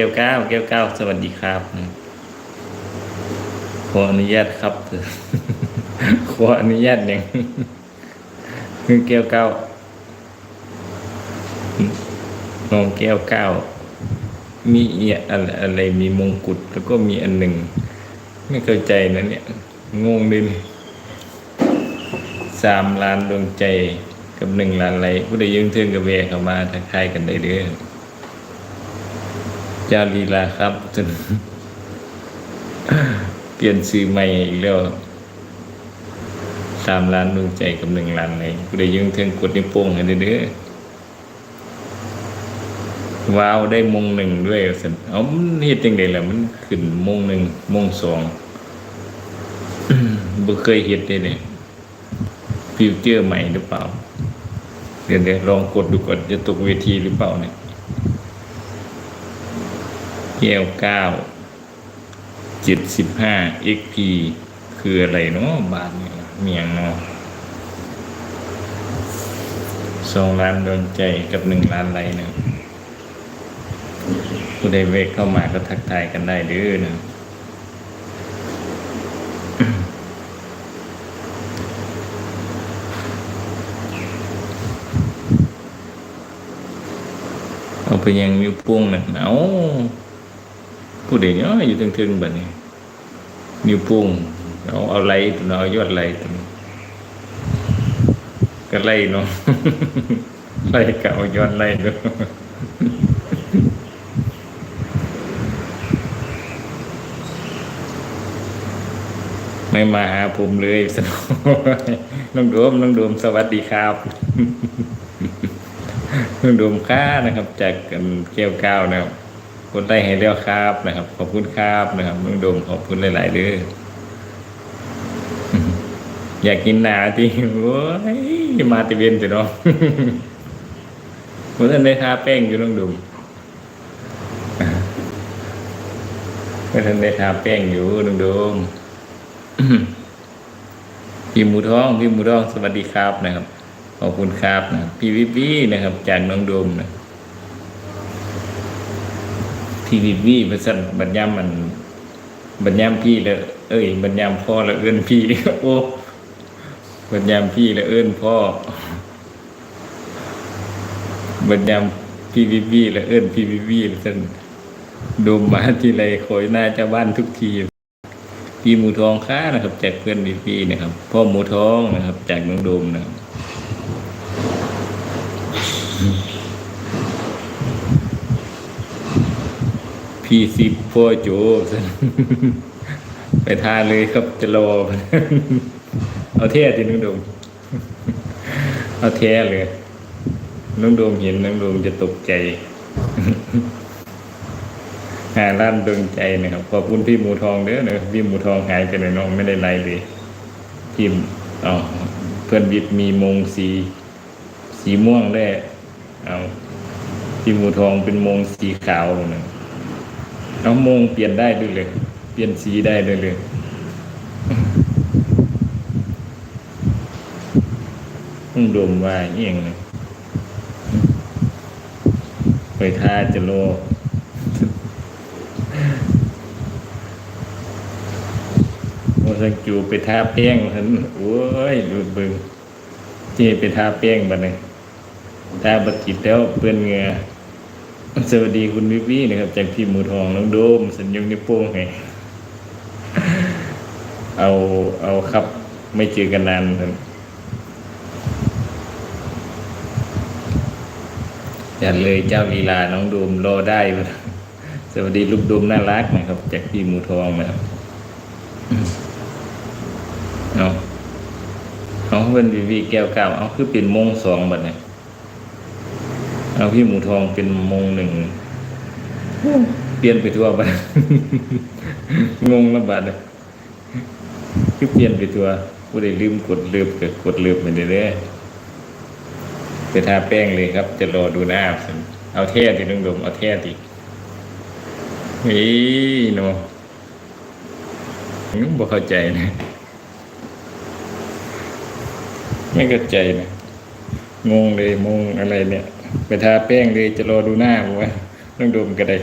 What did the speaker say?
ก้วเก้าแก้วเก้าสวัสดีครับขออนุญาตครับขออนุญาตอย่างคือแก้วเก้าน้องแก้วเก้ามีเอียอะไรอะไรมีมงกุฎแล้วก็มีอันหนึ่ง ไม่เข้าใจนะเนี่ยงงดินสามล้านดวงใจกับหนึ่งล้านไรผู้ใดยืงเทิงกับเวเข้ามาทักทายกันได้เด้อ เจ้าลีลาครับจนเปลี่ยนซื้อใหม่อีกแล้วสามล้านดวงใจกับหนึ่งล้านเลยกูได้ยืงเทิงกดนิ้วโป้งให้เด้อว้าวได้มงหนึ่งด้วยสันเอามันเฮ็ดจังไดล่ะมันขึ้นมงหนึ่งมงสองบ่เคยเฮ็ดเลยเนี่ยฟิวเจอร์ใหม่หรือเปล่า เดี๋ยวเดี๋ยวลองกดดูก่อนจะตกเวทีหรือเปล่าเนี่ย แก้วเก้าเจ็ดสิบห้า XP คืออะไรเนาะบาทเนี่ยเมียงเนาะสองล้านโดนใจกับหนึ่งล้านไรเนี่ยผู้ใดเวกเข้ามาก็ทักทายกันได้เด้อนะเอาไปยังนิ้วโป้งน่ะเอา ผู้ใดเนาะอยู่ทึงๆแบบนี้ นิ้วโป้งเอาเอาไหลตัวเอายอดไหลตัวนี้ก็ไล่เนาะไล่ก็เอายอดไล่เนาะไม่มาหาผมเลยสนุกน้องโดมน้องโดมสวัสดีครับน้องโดมค่านะครับ จากเกี่ยวก้าวนะครับ คนได้ให้เรียวครับนะครับ ขอบคุณครับนะครับน้องดมขอบคุณหลายๆเด้ออยากกินหนาที่โอ้ยมาติเวนจะเนาะเมื่อท่านได้ทาแป้งอยู่น้องดมเมื่อท่านได้ทาแป้งอยู่น้องดมพี่หมูท้องพี่หมูท้องสวัสดีครับนะครับขอบคุณครับนะพี่วิวีนะครับ จากน้องดมนะ พี่วิวีบริษัทบรรยามมันบรรยามพี่แล้วเอ้ยบรรยามพ่อแล้วเอื้นพี่โอ้บรรยามพี่แล้วเอื้นพ่อบรรยามพี่วิวีแล้วเอื้นพี่วิวีแล้วท่นดมมาที่ไรคอยหน้าเจ้าบ้านทุกทีพี่หมูทองค้านะครับจากเพื่อนพี่นะครับ พ่อหมูทองนะครับ จากน้องโดมนะครับ พี่สิบพ่อโจไปทานเลยครับจะรอ เอาเท่ที่น้องดมเอาแท้เลยน้องดมเห็นน้องดมจะตกใจหาล้านดวงใจนะครับขอบคุณพี่หมูทองเด้อเนอะพี่หมูทองหายไปไหนน้องไม่ได้ไล่เลยพี่อ๋อเพื่อนบิดมีมงสีสีม่วงได้เอาพี่หมูทองเป็นมงสีขาวหนะ เอามงเปลี่ยนได้ด้วยเลย เปลี่ยนสีได้ด้วยเลยต้องดมว่าเองเลยไปท่าจะโลโอ้สังจูไปทาแป้งเห็นโอ้ยดูบึงเจไปทาแป้งบัดนี้ทาบัดจิตแล้วเปื้อนเงือ สวัสดีคุณวิวีนะครับ จากพี่หมูทองน้องโดม สัญญงนิ้วโป้งเอาเอาครับ ไม่เจอกันนานครับอย่าเลยเจ้าลีลาน้องโดมรอได้สวัสดีลูกโดมน่ารักนะครับ จากพี่หมูทองนะครับเอาเอาเป็นวีวีแก้วเก้าเอาคือเป็นมงสองบัดเนี่ย เอาพี่หมูทองเป็นโมงหนึ่งเปลี่ยนไปทั่วบัดงงแล้วบัดเนี่ยคือเปลี่ยนไปทั่วผู้ใดลืมกดลืมเกิดกดลืมไปเรื่อยๆไปทาแป้งเลยครับ จะรอดูหน้าสิเอาแท้ตินึงดมเอาแท้ติเฮ้ยเนาะบ่เข้าใจนะ ไม่เข้าใจนะงงเลยงงอะไรเนี่ย ไปทาแป้งเลยจะรอดูหน้าผมว่าต้องดมก็ได้